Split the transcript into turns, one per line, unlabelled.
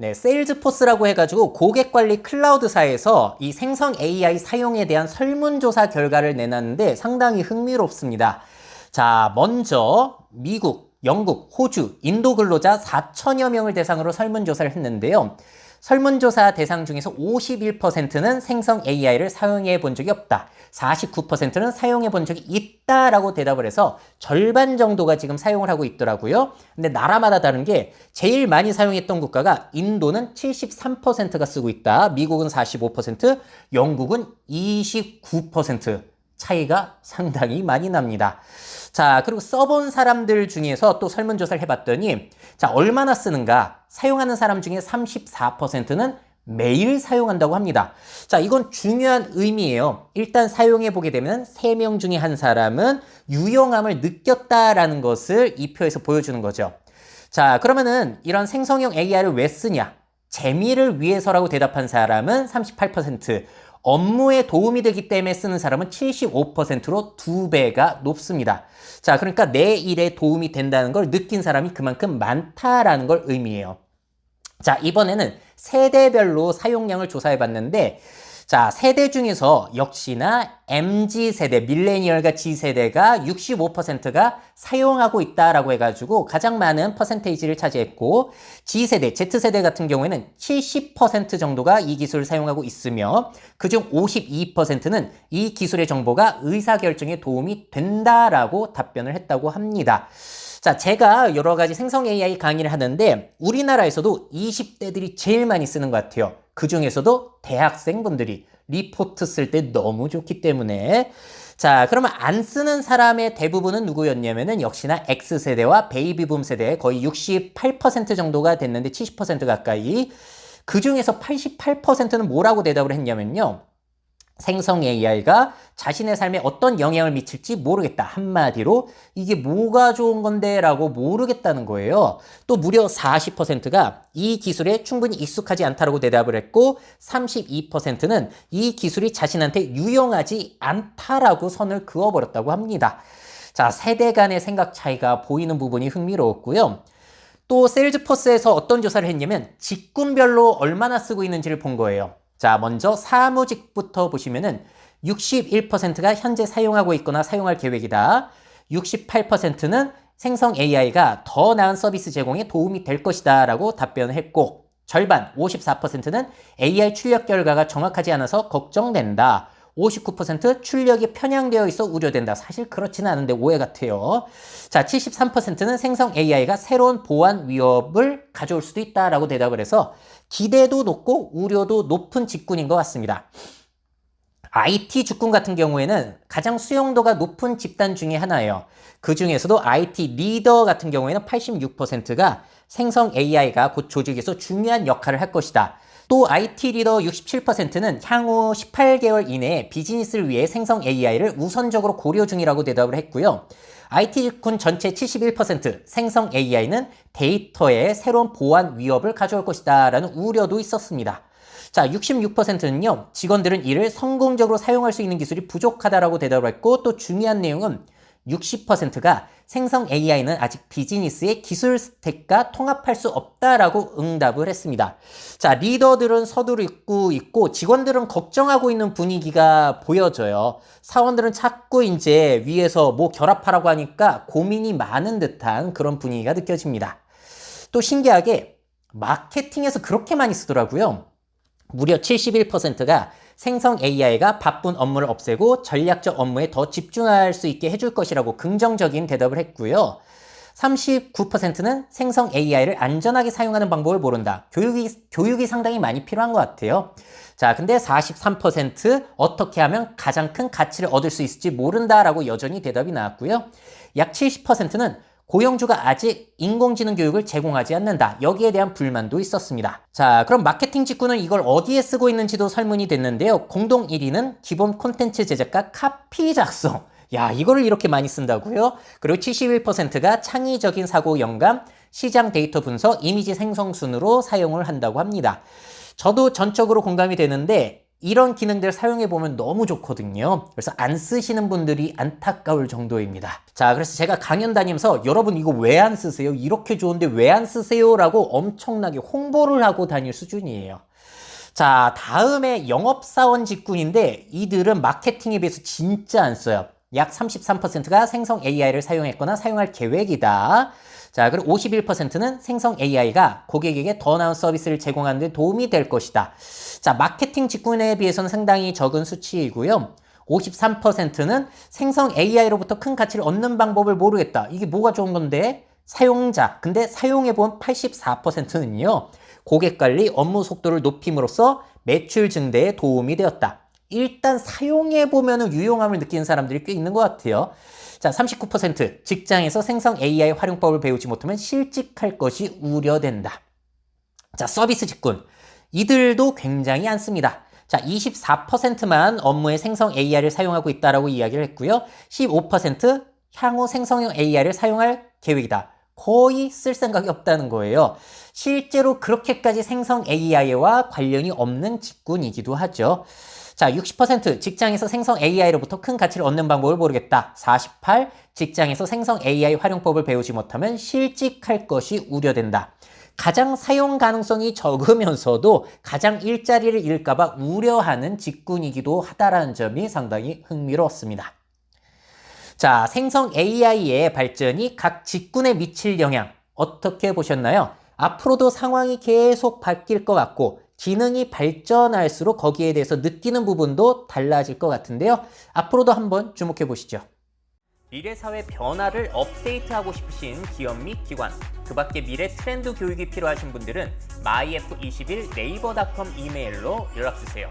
네, 세일즈포스라고 해가지고 고객관리 클라우드사에서 이 생성 AI 사용에 대한 설문조사 결과를 내놨는데 상당히 흥미롭습니다. 자, 먼저 미국, 영국, 호주, 인도 근로자 4천여 명을 대상으로 설문조사를 했는데요. 설문조사 대상 중에서 51%는 생성 AI를 사용해 본 적이 없다. 49%는 사용해 본 적이 있다라고 대답을 해서 절반 정도가 지금 사용을 하고 있더라고요. 근데 나라마다 다른 게 제일 많이 사용했던 국가가 인도는 73%가 쓰고 있다. 미국은 45%, 영국은 29% 차이가 상당히 많이 납니다. 자, 그리고 써본 사람들 중에서 또 설문조사를 해봤더니, 자, 얼마나 쓰는가? 사용하는 사람 중에 34%는 매일 사용한다고 합니다. 자, 이건 중요한 의미예요. 일단 사용해 보게 되면 3명 중에 한 사람은 유용함을 느꼈다라는 것을 이 표에서 보여주는 거죠. 자, 그러면은 이런 생성형 AI를 왜 쓰냐? 재미를 위해서라고 대답한 사람은 38%, 업무에 도움이 되기 때문에 쓰는 사람은 75%로 두 배가 높습니다. 자, 그러니까 내 일에 도움이 된다는 걸 느낀 사람이 그만큼 많다라는 걸 의미해요. 자, 이번에는 세대별로 사용량을 조사해 봤는데, 자, 세대 중에서 역시나 MZ 세대, 밀레니얼과 G 세대가 65%가 사용하고 있다라고 해가지고 가장 많은 퍼센테이지를 차지했고, G 세대, Z 세대 같은 경우에는 70% 정도가 이 기술을 사용하고 있으며, 그중 52%는 이 기술의 정보가 의사결정에 도움이 된다라고 답변을 했다고 합니다. 자, 제가 여러 가지 생성 AI 강의를 하는데 우리나라에서도 20대들이 제일 많이 쓰는 것 같아요. 그 중에서도 대학생분들이 리포트 쓸 때 너무 좋기 때문에 자, 그러면 안 쓰는 사람의 대부분은 누구였냐면은 역시나 X세대와 베이비붐 세대 거의 68% 정도가 됐는데 70% 가까이 그 중에서 88%는 뭐라고 대답을 했냐면요. 생성 AI가 자신의 삶에 어떤 영향을 미칠지 모르겠다. 한마디로 이게 뭐가 좋은 건데 라고 모르겠다는 거예요. 또 무려 40%가 이 기술에 충분히 익숙하지 않다라고 대답을 했고 32%는 이 기술이 자신한테 유용하지 않다라고 선을 그어버렸다고 합니다. 자, 세대 간의 생각 차이가 보이는 부분이 흥미로웠고요. 또 세일즈포스에서 어떤 조사를 했냐면 직군별로 얼마나 쓰고 있는지를 본 거예요. 자, 먼저 사무직부터 보시면은 61%가 현재 사용하고 있거나 사용할 계획이다. 68%는 생성 AI가 더 나은 서비스 제공에 도움이 될 것이다 라고 답변을 했고 절반 54%는 AI 출력 결과가 정확하지 않아서 걱정된다. 59% 출력이 편향되어 있어 우려된다. 사실 그렇지는 않은데 오해 같아요. 자, 73%는 생성 AI가 새로운 보안 위협을 가져올 수도 있다라고 대답을 해서 기대도 높고 우려도 높은 직군인 것 같습니다. IT 직군 같은 경우에는 가장 수용도가 높은 집단 중에 하나예요. 그 중에서도 IT 리더 같은 경우에는 86%가 생성 AI가 곧 조직에서 중요한 역할을 할 것이다. 또 IT 리더 67%는 향후 18개월 이내에 비즈니스를 위해 생성 AI를 우선적으로 고려 중이라고 대답을 했고요. IT 직군 전체 71% 생성 AI는 데이터에 새로운 보안 위협을 가져올 것이다 라는 우려도 있었습니다. 자, 66%는요, 직원들은 이를 성공적으로 사용할 수 있는 기술이 부족하다라고 대답을 했고, 또 중요한 내용은 60%가 생성 AI는 아직 비즈니스의 기술 스택과 통합할 수 없다라고 응답을 했습니다. 자, 리더들은 서두르고 있고 직원들은 걱정하고 있는 분위기가 보여져요. 사원들은 자꾸 이제 위에서 뭐 결합하라고 하니까 고민이 많은 듯한 그런 분위기가 느껴집니다. 또 신기하게 마케팅에서 그렇게 많이 쓰더라고요. 무려 71%가 생성 AI가 바쁜 업무를 없애고 전략적 업무에 더 집중할 수 있게 해줄 것이라고 긍정적인 대답을 했고요. 39%는 생성 AI를 안전하게 사용하는 방법을 모른다. 교육이, 교육이 상당히 많이 필요한 것 같아요. 자, 근데 43% 어떻게 하면 가장 큰 가치를 얻을 수 있을지 모른다라고 여전히 대답이 나왔고요. 약 70%는 고용주가 아직 인공지능 교육을 제공하지 않는다. 여기에 대한 불만도 있었습니다. 자, 그럼 마케팅 직구는 이걸 어디에 쓰고 있는지도 설문이 됐는데요. 공동 1위는 기본 콘텐츠 제작과 카피 작성. 야, 이거를 이렇게 많이 쓴다고요? 그리고 71%가 창의적인 사고 영감, 시장 데이터 분석, 이미지 생성 순으로 사용을 한다고 합니다. 저도 전적으로 공감이 되는데 이런 기능들 사용해 보면 너무 좋거든요. 그래서 안 쓰시는 분들이 안타까울 정도입니다. 자, 그래서 제가 강연 다니면서 여러분 이거 왜 안 쓰세요? 이렇게 좋은데 왜 안 쓰세요? 라고 엄청나게 홍보를 하고 다닐 수준이에요. 자, 다음에 영업사원 직군인데 이들은 마케팅에 비해서 진짜 안 써요. 약 33%가 생성 AI를 사용했거나 사용할 계획이다. 자, 그리고 51%는 생성 AI가 고객에게 더 나은 서비스를 제공하는 데 도움이 될 것이다. 자, 마케팅 직군에 비해서는 상당히 적은 수치이고요. 53%는 생성 AI로부터 큰 가치를 얻는 방법을 모르겠다. 이게 뭐가 좋은 건데? 사용자. 근데 사용해본 84%는요. 고객 관리, 업무 속도를 높임으로써 매출 증대에 도움이 되었다. 일단 사용해 보면 유용함을 느끼는 사람들이 꽤 있는 것 같아요. 자, 39% 직장에서 생성 AI 활용법을 배우지 못하면 실직할 것이 우려된다. 자, 서비스 직군. 이들도 굉장히 안 씁니다. 자, 24%만 업무에 생성 AI를 사용하고 있다라고 이야기를 했고요. 15% 향후 생성형 AI를 사용할 계획이다. 거의 쓸 생각이 없다는 거예요. 실제로 그렇게까지 생성 AI와 관련이 없는 직군이기도 하죠. 자, 60% 직장에서 생성 AI로부터 큰 가치를 얻는 방법을 모르겠다. 48 직장에서 생성 AI 활용법을 배우지 못하면 실직할 것이 우려된다. 가장 사용 가능성이 적으면서도 가장 일자리를 잃을까봐 우려하는 직군이기도 하다라는 점이 상당히 흥미로웠습니다. 자, 생성 AI의 발전이 각 직군에 미칠 영향 어떻게 보셨나요? 앞으로도 상황이 계속 바뀔 것 같고 기능이 발전할수록 거기에 대해서 느끼는 부분도 달라질 것 같은데요. 앞으로도 한번 주목해 보시죠. 미래 사회 변화를 업데이트하고 싶으신 기업 및 기관, 그 밖에 미래 트렌드 교육이 필요하신 분들은 myf21 네이버닷컴 이메일로 연락 주세요.